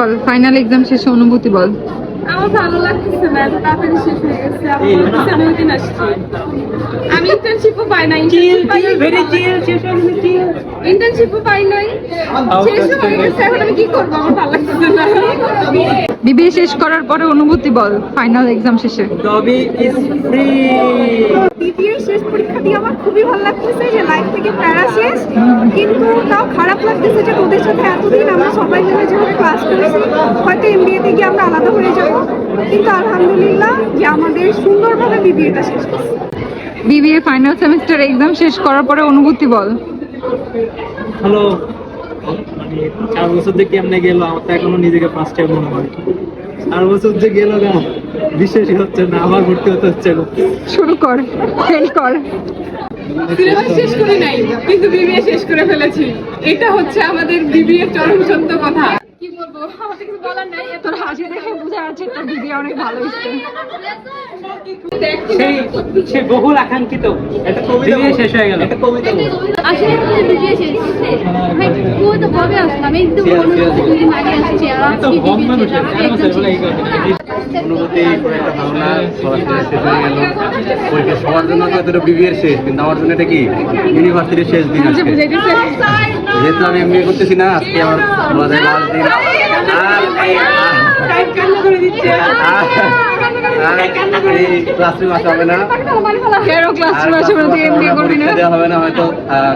বল final exam শেষে অনুভূতি বল। আমার ভালো লাগতেছে না এত তাড়াতাড়ি শেষ হয়ে গেছে আমি ওই দিন আসছি। আমি ইন্টার্নশিপও পাই নাই ইন্টার্নশিপও পাই নাই। শেষ হয়ে গেছে এখন আমি কি করব? আমার ভালো লাগতেছে না। বিবিএ শেষ করার পরে অনুভূতি বল ফাইনাল এক্সাম শেষে। দ্বিতীয় শেষ পরীক্ষা দিয়ে আমার খুবই ভালো লাগতেছে যে লাইফ থেকে প্যারা শেষ। কিন্তু তাও খারাপ লাগতেছে যে তোদের সাথে এতদিন আমরা সবাই মিলে যেভাবে ক্লাস করেছি হয়তো এমবিএ তে গিয়ে আমরা আলাদা হয়ে যাব। কিন্তু আলহামদুলিল্লাহ যে আমাদের সুন্দরভাবে বিবিএটা শেষ করছি বিবিএ ফাইনাল সেমিস্টার এক্সাম শেষ করার পরে অনুভূতি বল। হ্যালো মানে চার বছর যে কেমনে গেল আমার তো এখনও নিজেকে ফার্স্ট ইয়ার মনে হয়। চার বছর যে গেল না বিশ্বাসই হচ্ছে না আবার ভর্তি হতে হচ্ছে না। শুরু কর ফেল কর। সিলেবাস শেষ করে নাই কিন্তু বিবিএ শেষ করে ফেলেছি। এটা হচ্ছে আমাদের বিবিএ চরম সত্য কথা। আমার কিছু বলার নাই তোর হাসি দেখে বোঝা যাচ্ছে তোর বিবিএ অনেক ভালো হয়েছে সেই সেই বহুল আকাঙ্ক্ষিত একটা কবিতা শেষ হয়ে গেল একটা কবিতা আসলে ভিডিও শেষ হচ্ছে ভাই তুই তো কবে আসলাম এই তো মনে হচ্ছে দিন আগে আর আজকে ভিডিও শেষ অনুভূতি খুব একটা ভালো না শেষ হয়ে গেল পরীক্ষা সবার জন্য তো এটা বিবিএর শেষ কিন্তু আমার জন্য এটা কি ইউনিভার্সিটির শেষ দিন আজকে যেহেতু আমি এমনি করতেছি না আজকে আমার লাস্ট দিন ক্লাসরুম আসা হবে না কেন ক্লাস আর মাসে মধ্যে করবি না দেওয়া হবে না হয়তো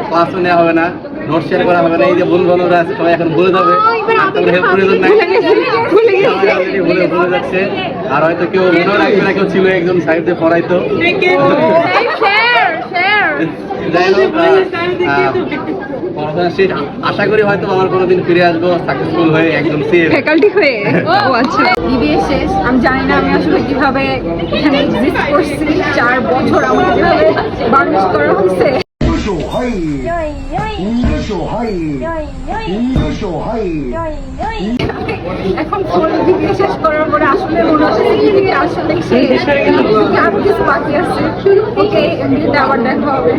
ক্লাসও নেওয়া হবে না নোট শেয়ার করা হবে না এই যে বন্ধু বান্ধবরা আছে সবাই এখন বলে যাবে আর হেল্প প্রয়োজন নাই ভুলে গেছি সবাই already ভুলে ভুলে যাচ্ছে আর হয়তো কেউ মনে রাখবে না কেউ ছিল একজন সাইডে পড়াইতো। যাই হোক আহ, আহ, পড়াশোনা শেষ আশা করি হয়তো আমার কোনোদিন ফিরে আসবো সাকসেসফুল হয়ে একদম সেফ ফ্যাকাল্টি হয়ে ও আচ্ছা বিবিএ শেষ আমি জানি না আমি আসলে কিভাবে এখানে এক্সিস্ট করছি চার বছর আমাকে যেভাবে বার্নিশ করা হয়েছে 手嘿，你的手嘿，你的手嘿。 এখন ফোন বিবিএ শেষ করার পরে আসলে হচ্ছে বিবিএ আসলে শেষ আরও কিছু বাকি আছে? ওকে দেওয়ার দেখা হবে।